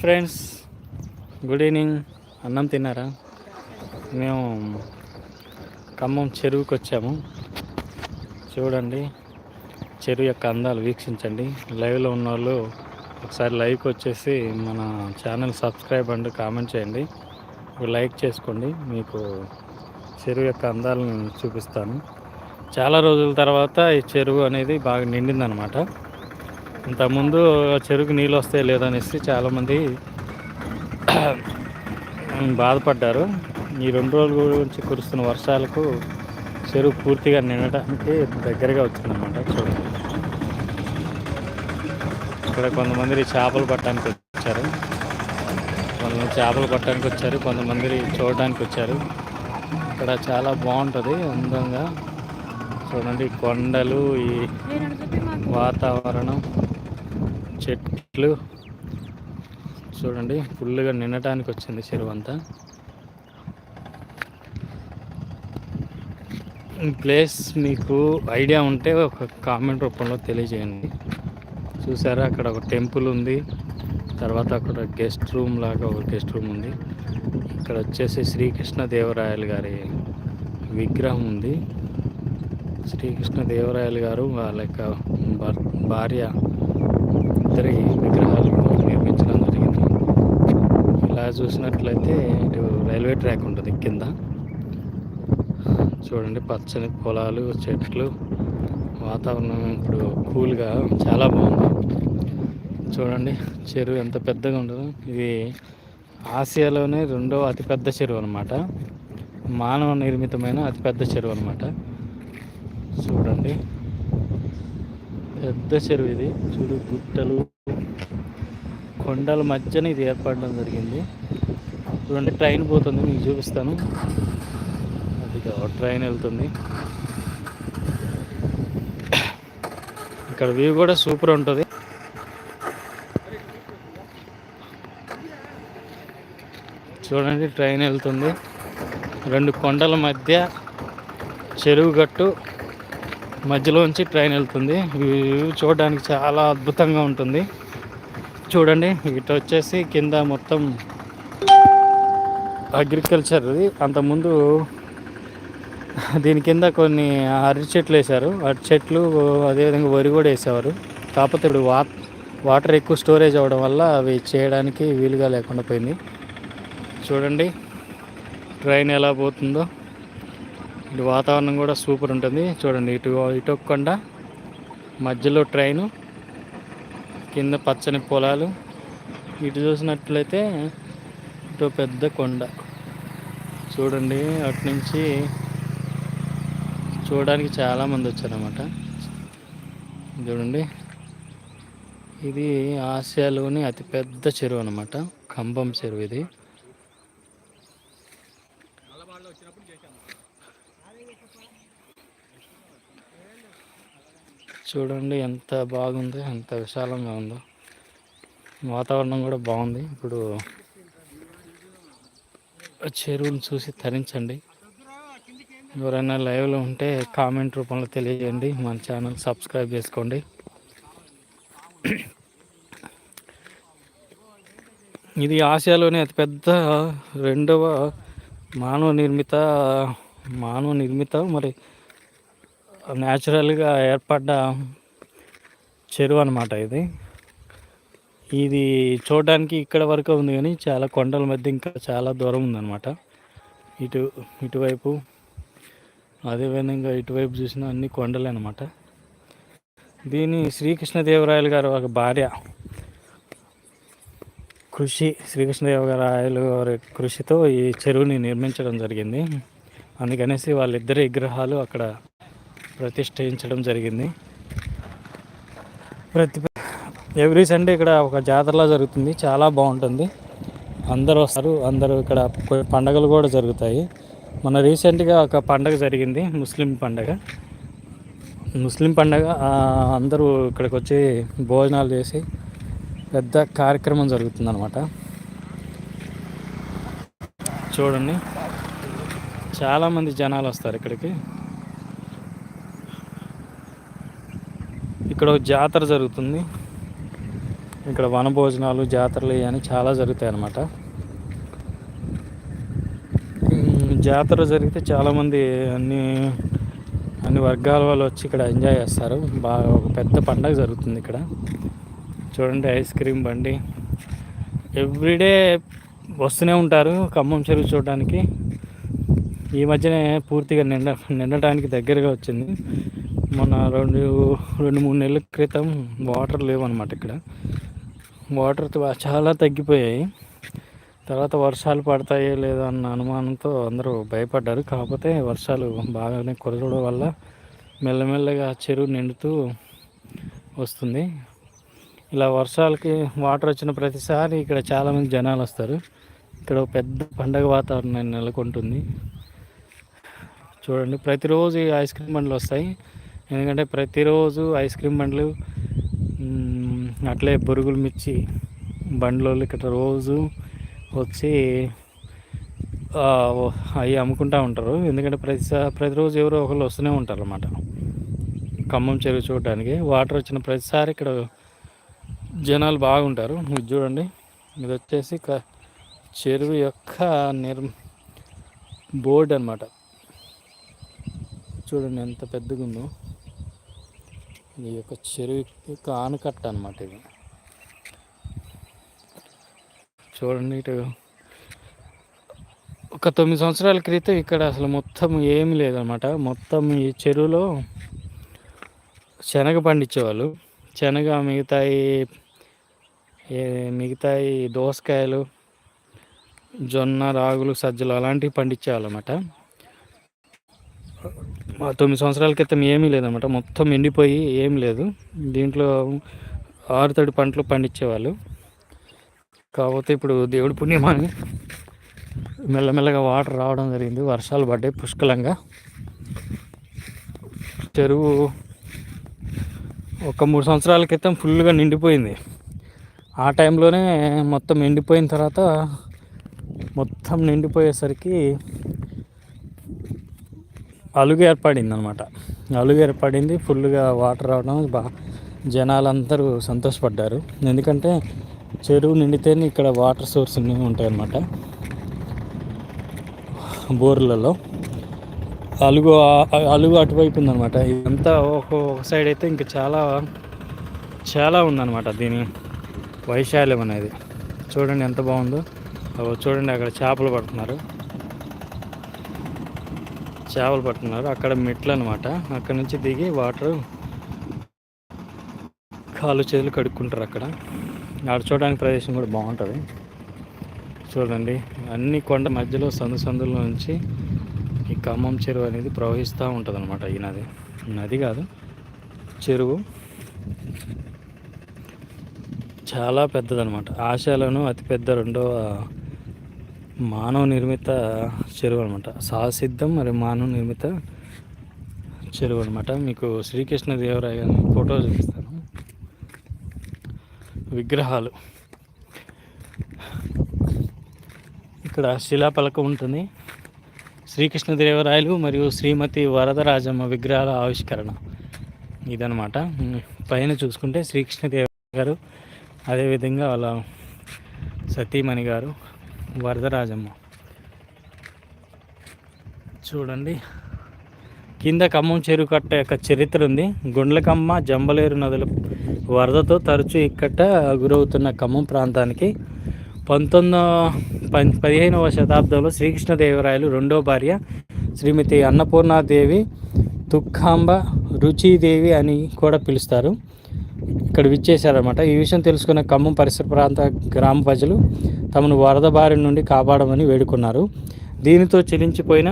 Friends good evening. అన్నం తిన్నారా? మేము ఖమ్మం చెరువుకి వచ్చాము. చూడండి చెరువు యొక్క అందాలు వీక్షించండి. లైవ్లో ఉన్న వాళ్ళు ఒకసారి లైవ్కి వచ్చేసి మన ఛానల్ సబ్స్క్రైబ్ అండ్ కామెంట్ చేయండి. లైక్ చేసుకోండి. మీకు చెరువు యొక్క అందాలను చూపిస్తాను. చాలా రోజుల తర్వాత ఈ చెరువు అనేది బాగా నిండిందనమాట ఇంతకుముందు చెరుకు నీళ్ళు వస్తాయి లేదనేసి చాలామంది బాధపడ్డారు. ఈ రెండు రోజుల గురించి కురుస్తున్న వర్షాలకు చెరువు పూర్తిగా నిండటానికి దగ్గరగా వచ్చిందన్నమాట. చూడండి. ఇక్కడ కొంతమంది చేపలు పట్టడానికి వచ్చారు. కొంతమంది చేపలు పట్టడానికి వచ్చారు. కొంతమంది చూడడానికి వచ్చారు. ఇక్కడ చాలా బాగుంటుంది అందంగా. చూడండి కొండలు ఈ వాతావరణం. చెట్లు. చూడండి ఫుల్గా నిండటానికి వచ్చింది చెరువు అంతా ప్లేస్ మీకు ఐడియా ఉంటే ఒక కామెంట్ రూపంలో తెలియజేయండి. చూసారా అక్కడ ఒక టెంపుల్ ఉంది. తర్వాత అక్కడ గెస్ట్ రూమ్ లాగా ఒక గెస్ట్ రూమ్ ఉంది. ఇక్కడ వచ్చేసి శ్రీకృష్ణదేవరాయలు గారి విగ్రహం ఉంది. శ్రీకృష్ణదేవరాయలు గారు వాళ్ళ యొక్క భార్య ఇద్దరి విగ్రహాలు నిర్మించడం జరిగింది. ఇలా చూసినట్లయితే ఇటు రైల్వే ట్రాక్ ఉంటుంది కింద. చూడండి పచ్చని పొలాలు చెట్లు వాతావరణం ఇప్పుడు కూల్గా చాలా బాగుంది. చూడండి చెరువు ఎంత పెద్దగా ఉండదు ఇది ఆసియాలోనే రెండవ అతిపెద్ద చెరువు అనమాట మానవ నిర్మితమైన అతిపెద్ద చెరువు అనమాట చూడండి. పెద్ద చెరువు ఇది. చూడు గుట్టలు. కొండల మధ్యన ఇది ఏర్పడడం జరిగింది. చూడండి ట్రైన్ పోతుంది మీకు చూపిస్తాను. అది ట్రైన్ వెళ్తుంది. ఇక్కడ వ్యూ కూడా సూపర్ ఉంటుంది. చూడండి ట్రైన్ వెళ్తుంది. రెండు కొండల మధ్య చెరువు గట్టు మధ్యలోంచి ట్రైన్ వెళ్తుంది. చూడడానికి చాలా అద్భుతంగా ఉంటుంది. చూడండి ఇటు వచ్చేసి కింద మొత్తం అగ్రికల్చర్ అంతకుముందు దీని కింద కొన్ని అరటి చెట్లు వేశారు. అరటి చెట్లు అదేవిధంగా వరి కూడా వేసేవారు. కాకపోతే ఇప్పుడు వా వాటర్ ఎక్కువ స్టోరేజ్ అవ్వడం వల్ల అవి చేయడానికి వీలుగా లేకుండా పోయింది. చూడండి ట్రైన్ ఎలా పోతుందో. ఇటు వాతావరణం కూడా సూపర్ ఉంటుంది. చూడండి ఇటు ఇటు కొండ మధ్యలో ట్రైను. కింద పచ్చని పొలాలు. ఇటు చూసినట్లయితే ఇటు పెద్ద కొండ. చూడండి అటు నుంచి చూడడానికి చాలామంది వచ్చారన్నమాట. చూడండి. ఇది ఆసియాలోని అతిపెద్ద చెరువు అనమాట కంబం చెరువు ఇది. చూడండి ఎంత బాగుందో ఎంత విశాలంగా ఉందో. వాతావరణం కూడా బాగుంది. ఇప్పుడు చెరువును చూసి తరించండి. ఎవరైనా లైవ్లో ఉంటే కామెంట్ రూపంలో తెలియజేయండి. మన ఛానల్ సబ్స్క్రైబ్ చేసుకోండి. ఇది ఆసియాలోనే అతిపెద్ద రెండవ మానవ నిర్మిత మానవ నిర్మిత మరి న్యాచురల్గా ఏర్పడ్డ చెరువు అనమాట ఇది. ఇది చూడడానికి ఇక్కడ వరకు ఉంది కానీ చాలా కొండల మధ్య ఇంకా చాలా దూరం ఉందన్నమాట. ఇటు ఇటువైపు అదేవిధంగా ఇటువైపు చూసిన అన్ని కొండలే అనమాట దీని శ్రీకృష్ణదేవరాయలు గారు ఒక భార్య. కృషి శ్రీకృష్ణదేవరాయలు గారి కృషితో ఈ చెరువుని నిర్మించడం జరిగింది. అందుకనేసి వాళ్ళిద్దరి విగ్రహాలు అక్కడ ప్రతిష్ఠించడం జరిగింది. ప్రతి ఎవ్రీ సండే ఇక్కడ ఒక జాతరలా జరుగుతుంది. చాలా బాగుంటుంది. అందరూ వస్తారు. అందరూ ఇక్కడ పండగలు కూడా జరుగుతాయి. మన రీసెంట్గా ఒక పండగ జరిగింది. ముస్లిం పండగ. ముస్లిం పండగ అందరూ ఇక్కడికి వచ్చి భోజనాలు చేసి పెద్ద కార్యక్రమం జరుగుతుందన్నమాట. చూడండి. చాలామంది జనాలు వస్తారు ఇక్కడికి. ఇక్కడ ఒక జాతర జరుగుతుంది. ఇక్కడ వనభోజనాలు జాతరలు ఇవన్నీ చాలా జరుగుతాయి అన్నమాట. జాతర జరిగితే చాలామంది అన్ని అన్ని వర్గాల వాళ్ళు వచ్చి ఇక్కడ ఎంజాయ్ చేస్తారు. బాగా ఒక పెద్ద పండగ జరుగుతుంది ఇక్కడ. చూడండి ఐస్ క్రీమ్ బండి. ఎవ్రీడే వస్తూనే ఉంటారు ఖమ్మం చెరువు చూడడానికి. ఈ మధ్యనే పూర్తిగా నిండ నిండటానికి దగ్గరగా వచ్చింది. మొన్న రెండు రెండు మూడు నెలల క్రితం వాటర్ లేవన్నమాట ఇక్కడ. వాటర్ చాలా తగ్గిపోయాయి. తర్వాత వర్షాలు పడతాయో లేదో అన్న అనుమానంతో అందరూ భయపడ్డారు. కాకపోతే వర్షాలు బాగానే కురవడం వల్ల మెల్లమెల్లగా చెరువు నిండుతూ వస్తుంది. ఇలా వర్షాలకి వాటర్ వచ్చిన ప్రతిసారి ఇక్కడ చాలామంది జనాలు వస్తారు. ఇక్కడ ఒక పెద్ద పండగ వాతావరణం నెలకొంటుంది. చూడండి ప్రతిరోజు ఈ ఐస్ క్రీమ్ బండ్లు వస్తాయి. ఎందుకంటే ప్రతిరోజు ఐస్ క్రీమ్ బండ్లు అట్లే బొరుగులు మిర్చి బండ్లు ఇక్కడ రోజు వచ్చి అవి అమ్ముకుంటూ ఉంటారు. ఎందుకంటే ప్రతి ప్రతిరోజు ఎవరో ఒకరు వస్తూనే ఉంటారు అన్నమాట ఖమ్మం చెరువు చూడడానికి వాటర్ వచ్చిన ప్రతిసారి ఇక్కడ జనాలు బాగుంటారు. ఇది చూడండి. ఇది వచ్చేసి చెరువు యొక్క నిర్ బోర్డు అనమాట చూడండి ఎంత పెద్దగా ఉందో ఈ యొక్క చెరువు యొక్క ఆనకట్ట అనమాట ఇది. చూడండి ఇటు ఒక తొమ్మిది సంవత్సరాల క్రితం ఇక్కడ అసలు మొత్తం ఏమి లేదనమాట మొత్తం ఈ చెరువులో శనగ పండించేవాళ్ళు. శనగ మిగతాయి మిగతాయి దోసకాయలు జొన్న రాగులు సజ్జలు అలాంటివి పండించేవాళ్ళు అనమాట తొమ్మిది సంవత్సరాల క్రితం ఏమీ లేదన్నమాట. మొత్తం ఎండిపోయి ఏం లేదు. దీంట్లో ఆరుతడి పంటలు పండించేవాళ్ళు. కాకపోతే ఇప్పుడు దేవుడి పుణ్యమని మెల్లమెల్లగా వాటర్ రావడం జరిగింది. వర్షాలు పడ్డాయి పుష్కలంగా. చెరువు ఒక మూడు సంవత్సరాల క్రితం ఫుల్గా నిండిపోయింది. ఆ టైంలోనే మొత్తం ఎండిపోయిన తర్వాత మొత్తం నిండిపోయేసరికి అలుగు ఏర్పడింది అనమాట అలుగు ఏర్పడింది ఫుల్గా వాటర్ రావడం బా జనాలందరూ సంతోషపడ్డారు. ఎందుకంటే చెరువు నిండితేనే ఇక్కడ వాటర్ సోర్స్ ఉంటాయి బోర్లలో. అలుగు అలుగు అటువైపు ఉందన్నమాట ఇదంతా ఒక ఒక సైడ్ అయితే ఇంకా చాలా చాలా ఉందన్నమాట దీని వైశాల్యం అనేది. చూడండి ఎంత బాగుందో. చూడండి అక్కడ చేపలు పడుతున్నారు. చేపలు పడుతున్నారు అక్కడ మెట్లు అనమాట అక్కడ నుంచి దిగి వాటర్ కాలు చేతులు కడుక్కుంటారు అక్కడ. ఆడ చూడడానికి ప్రదేశం కూడా బాగుంటుంది. చూడండి. అన్ని కొండ మధ్యలో సందు సందుల నుంచి ఈ ఖమ్మం చెరువు అనేది ప్రవహిస్తూ ఉంటుంది అనమాట ఈ నది. నది కాదు చెరువు. చాలా పెద్దదనమాట ఆశాలను అతిపెద్ద రెండవ మానవ నిర్మిత చెరువు అనమాట సహసిద్ధం మరి మానవ నిర్మిత చెరువు అనమాట మీకు శ్రీకృష్ణ దేవరాయ ఫోటో చూపిస్తాను. విగ్రహాలు. ఇక్కడ శిలాపలకం ఉంటుంది. శ్రీకృష్ణదేవరాయలు మరియు శ్రీమతి వరదరాజమ్మ విగ్రహాల ఆవిష్కరణ. ఇదనమాట పైన చూసుకుంటే శ్రీకృష్ణదేవ గారు అదేవిధంగా వాళ్ళ సతీమణి గారు వరదరాజమ్మ. చూడండి. కింద ఖమ్మం చెరువు కట్ట యొక్క చరిత్ర ఉంది. గుండ్లకమ్మ జంబలేరు నదుల వరదతో తరచూ ఇక్కట గురవుతున్న ఖమ్మం ప్రాంతానికి పంతొమ్మిదో పదిహేనవ శతాబ్దంలో శ్రీకృష్ణదేవరాయలు రెండో భార్య శ్రీమతి అన్నపూర్ణాదేవి తుక్కాంబ రుచిదేవి అని కూడా పిలుస్తారు. ఇక్కడ విచ్చేశారనమాట ఈ విషయం తెలుసుకున్న ఖమ్మం పరిసర ప్రాంత గ్రామ ప్రజలు తమను వరద బారి నుండి కాపాడమని వేడుకున్నారు. దీనితో చెలించిపోయిన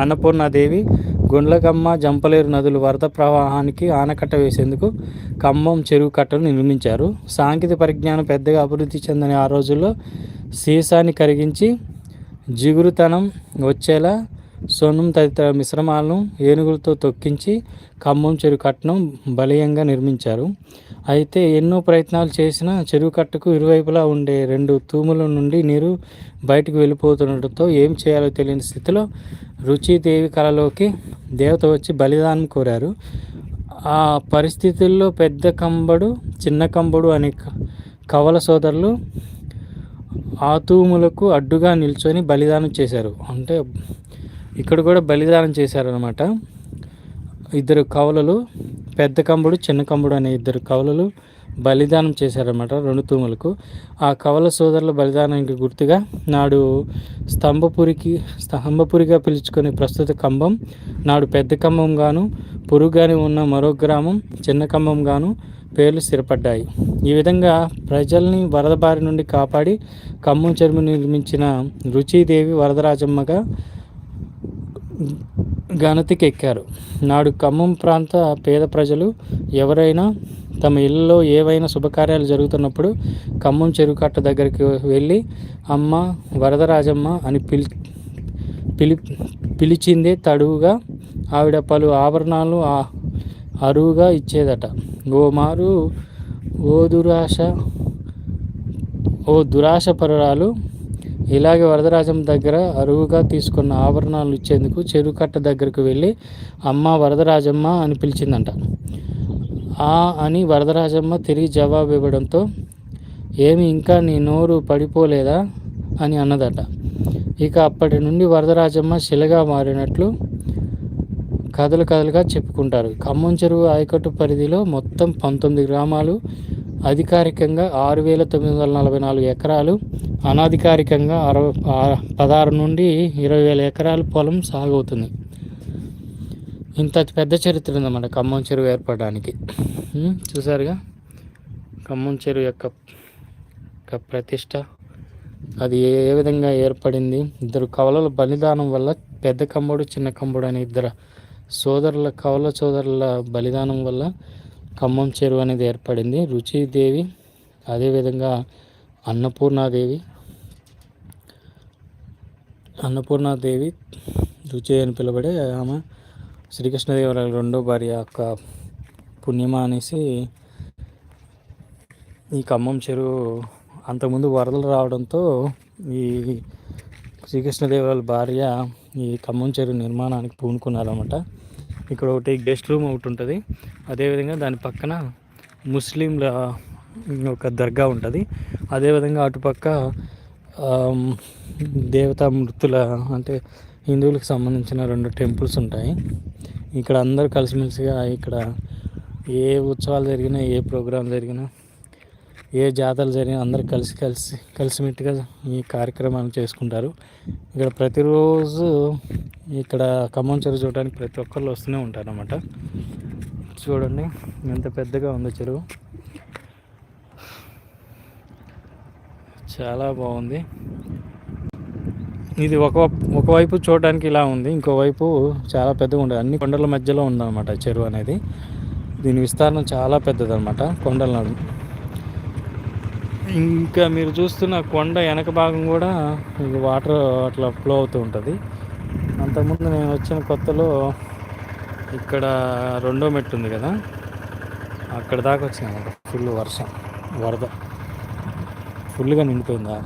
అన్నపూర్ణాదేవి గుండ్లకమ్మ జంపలేరు నదులు వరద ప్రవాహానికి ఆనకట్ట వేసేందుకు ఖమ్మం చెరువు కట్టను నిర్మించారు. సాంకేతిక పరిజ్ఞానం పెద్దగా అభివృద్ధి చెందని ఆ రోజుల్లో సీసాన్ని కరిగించి జిగురుతనం వచ్చేలా సొన్నం తదితర మిశ్రమాలను ఏనుగులతో తొక్కించి ఖమ్మం చెరువు కట్టను బలీయంగా నిర్మించారు. అయితే ఎన్నో ప్రయత్నాలు చేసినా చెరువు కట్టకు ఇరువైపులా ఉండే రెండు తూముల నుండి నీరు బయటకు వెళ్ళిపోతుండటంతో ఏం చేయాలో తెలియని స్థితిలో రుచిదేవి కళలోకి దేవత వచ్చి బలిదానం కోరారు. ఆ పరిస్థితుల్లో పెద్ద కంబడు చిన్న కంబడు అనే కవల సోదరులు ఆతూములకు అడ్డుగా నిల్చొని బలిదానం చేశారు. అంటే ఇక్కడ కూడా బలిదానం చేశారనమాట ఇద్దరు కవలలు పెద్ద కంబుడు చిన్న కంబుడు అనే ఇద్దరు కవలలు బలిదానం చేశారన్నమాట రెండు తూములకు. ఆ కవల సోదరుల బలిదానానికి గుర్తుగా నాడు స్తంభపురికి స్తంభపురిగా పిలుచుకునే ప్రస్తుత కంబం నాడు పెద్ద కంబం గాను ఉన్న మరో గ్రామం చిన్న కంబం గాను పేర్లు స్థిరపడ్డాయి. ఈ విధంగా ప్రజల్ని వరద బారి నుండి కాపాడి ఖమ్మం చెరువు నిర్మించిన రుచిదేవి వరదరాజమ్మగా ఘనతికెక్కారు నాడు ఖమ్మం ప్రాంత పేద ప్రజలు ఎవరైనా తమ ఇళ్ళలో ఏవైనా శుభకార్యాలు జరుగుతున్నప్పుడు ఖమ్మం చెరువు కట్ట దగ్గరికి వెళ్ళి అమ్మ వరదరాజమ్మ అని పిలి పిలి పిలిచిందే తడువుగా ఆవిడ పలు ఆభరణాలు అరువుగా ఇచ్చేదట. ఓ మారు ఓ దురాశ ఓ దురాశ పరురాలు ఇలాగే వరదరాజం దగ్గర అరువుగా తీసుకున్న ఆభరణాలు ఇచ్చేందుకు చెరువు కట్ట దగ్గరకు వెళ్ళి అమ్మ వరదరాజమ్మ అని పిలిచిందంట. ఆ అని వరదరాజమ్మ తిరిగి జవాబు ఇవ్వడంతో ఏమి ఇంకా నీ నోరు పడిపోలేదా? అని అన్నదట. ఇక అప్పటి నుండి వరదరాజమ్మ శిలగా మారినట్లు కథలు కథలుగా చెప్పుకుంటారు. ఖమ్మం చెరువు ఆయకట్టు పరిధిలో మొత్తం పంతొమ్మిది గ్రామాలు అధికారికంగా ఆరు వేల తొమ్మిది వందల నలభై నాలుగు ఎకరాలు అనధికారికంగా అరవై పదహారు నుండి ఇరవై వేల ఎకరాలు పొలం సాగవుతుంది. ఇంత పెద్ద చరిత్ర ఉందన్నమాట ఖమ్మం చెరువు ఏర్పడడానికి. చూసారుగా? ఖమ్మం చెరువు యొక్క ప్రతిష్ట. అది ఏ విధంగా ఏర్పడింది? ఇద్దరు కవలల బలిదానం వల్ల పెద్ద కమ్ముడు చిన్న కమ్ముడు అనే ఇద్దరు సోదరుల కవల సోదరుల బలిదానం వల్ల ఖమ్మం చెరువు అనేది ఏర్పడింది. రుచిదేవి అదేవిధంగా అన్నపూర్ణాదేవి. అన్నపూర్ణాదేవి రుచి అని పిలబడే ఆమె శ్రీకృష్ణదేవరాయల రెండో భార్య యొక్క పుణ్యమా అనేసి ఈ ఖమ్మం చెరువు అంతకుముందు వరదలు రావడంతో ఈ శ్రీకృష్ణదేవరాయల భార్య ఈ ఖమ్మం చెరువు నిర్మాణానికి పూనుకున్నారన్నమాట. ఇక్కడ ఒకటి గెస్ట్ రూమ్ ఒకటి ఉంటుంది. అదేవిధంగా దాని పక్కన ముస్లింల ఒక దర్గా ఉంటుంది. అదేవిధంగా అటుపక్క దేవతా మృతుల అంటే హిందువులకు సంబంధించిన రెండు టెంపుల్స్ ఉంటాయి. ఇక్కడ అందరూ కలిసిమెలిసిగా ఇక్కడ ఏ ఉత్సవాలు జరిగినా ఏ ప్రోగ్రాం జరిగినా ఏ జాతరలు జరిగినా అందరూ కలిసి కలిసి కలిసిమెట్టుగా ఈ కార్యక్రమాలు చేసుకుంటారు. ఇక్కడ ప్రతిరోజు ఇక్కడ ఖమ్మం చెరువు చూడడానికి ప్రతి ఒక్కళ్ళు వస్తూనే ఉంటారనమాట చూడండి ఎంత పెద్దగా ఉంది చెరువు. చాలా బాగుంది. ఇది ఒక ఒకవైపు చూడడానికి ఇలా ఉంది ఇంకోవైపు చాలా పెద్దగా ఉండదు. అన్ని కొండల మధ్యలో ఉందన్నమాట చెరువు అనేది. దీని విస్తరణ చాలా పెద్దదన్నమాట కొండల నడు ఇంకా మీరు చూస్తున్న కొండ వెనక భాగం కూడా వాటర్ అట్లా ఫ్లో అవుతూ ఉంటుంది. అంతకుముందు నేను వచ్చిన కొత్తలో ఇక్కడ రెండో మెట్టు ఉంది కదా అక్కడ దాకా వచ్చినాయి ఫుల్ వర్షం వరద. ఫుల్గా నిండిపోయిందా?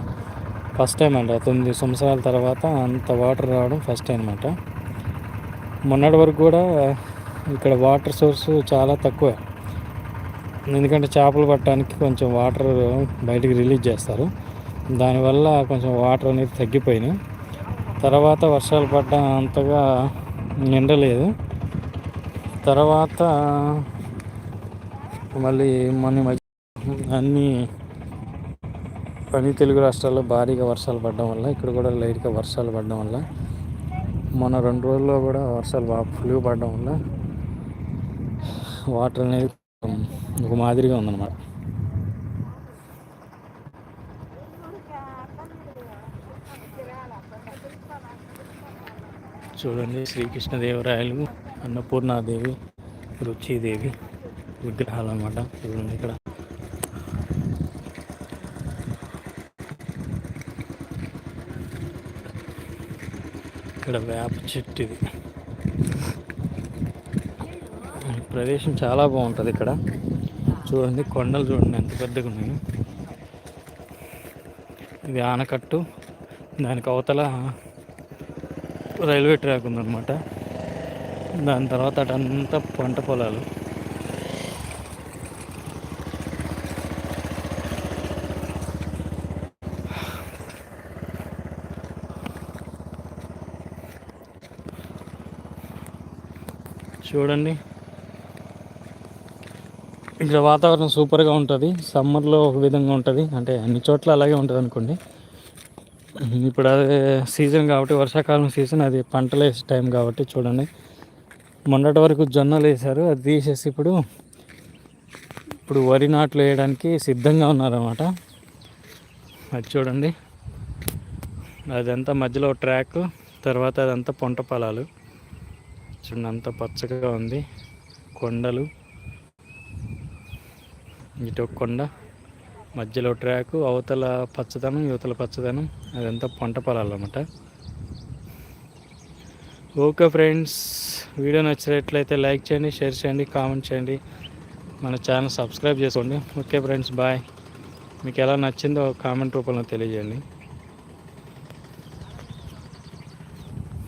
ఫస్ట్ టైం అంట తొమ్మిది సంవత్సరాల తర్వాత అంత వాటర్ రావడం ఫస్ట్ టైం అనమాట మొన్నటి వరకు కూడా ఇక్కడ వాటర్ సోర్స్ చాలా తక్కువ. ఎందుకంటే చేపలు పట్టడానికి కొంచెం వాటర్ బయటికి రిలీజ్ చేస్తారు. దానివల్ల కొంచెం వాటర్ అనేది తగ్గిపోయినాయి తర్వాత వర్షాలు పడ్డ అంతగా నిండలేదు. తర్వాత మళ్ళీ మన అన్నీ పని తెలుగు రాష్ట్రాల్లో భారీగా వర్షాలు పడడం వల్ల ఇక్కడ కూడా లైట్గా వర్షాలు పడడం వల్ల మొన్న రెండు రోజుల్లో కూడా వర్షాలు బాగా ఫుల్గా పడడం వల్ల వాటర్ అనేది ఒక మాదిరిగా ఉందన్నమాట. చూడండి శ్రీకృష్ణదేవరాయలు అన్నపూర్ణాదేవి రుచిదేవి విగ్రహాలు అనమాట చూడండి ఇక్కడ. ఇక్కడ వేప చెట్టు ఇది. ప్రదేశం చాలా బాగుంటుంది ఇక్కడ. చూడండి కొండలు చూడండి ఎంత పెద్దగా ఉన్నాయి. ఇది ఆనకట్టు దానికి అవతల రైల్వే ట్రాక్ ఉందన్నమాట. దాని తర్వాత అటంతా పంట పొలాలు. చూడండి. ఇక్కడ వాతావరణం సూపర్గా ఉంటుంది. సమ్మర్లో ఒక విధంగా ఉంటుంది. అంటే అన్ని చోట్ల అలాగే ఉంటుంది అనుకోండి. ఇప్పుడు అదే సీజన్ కాబట్టి వర్షాకాలం సీజన్ అది పంటలు వేసే టైం కాబట్టి చూడండి. మొన్నటి వరకు జొన్నలు వేశారు అది తీసేసి ఇప్పుడు ఇప్పుడు వరి నాట్లు వేయడానికి సిద్ధంగా ఉన్నారన్నమాట. అది చూడండి. అదంతా మధ్యలో ట్రాక్ తర్వాత అదంతా పొంట పొలాలు. చూడండి అంత పచ్చగా ఉంది. కొండలు. ఇటు కొండ మధ్యలో ట్రాక్ అవతల పచ్చదనం యువతల పచ్చదనం అదంతా పంట పొలాలు అనమాట ఓకే ఫ్రెండ్స్ వీడియో నచ్చినట్లయితే లైక్ చేయండి షేర్ చేయండి కామెంట్ చేయండి. మన ఛానల్ సబ్స్క్రైబ్ చేసుకోండి. Okay friends bye. మీకు ఎలా నచ్చిందో కామెంట్ రూపంలో తెలియజేయండి.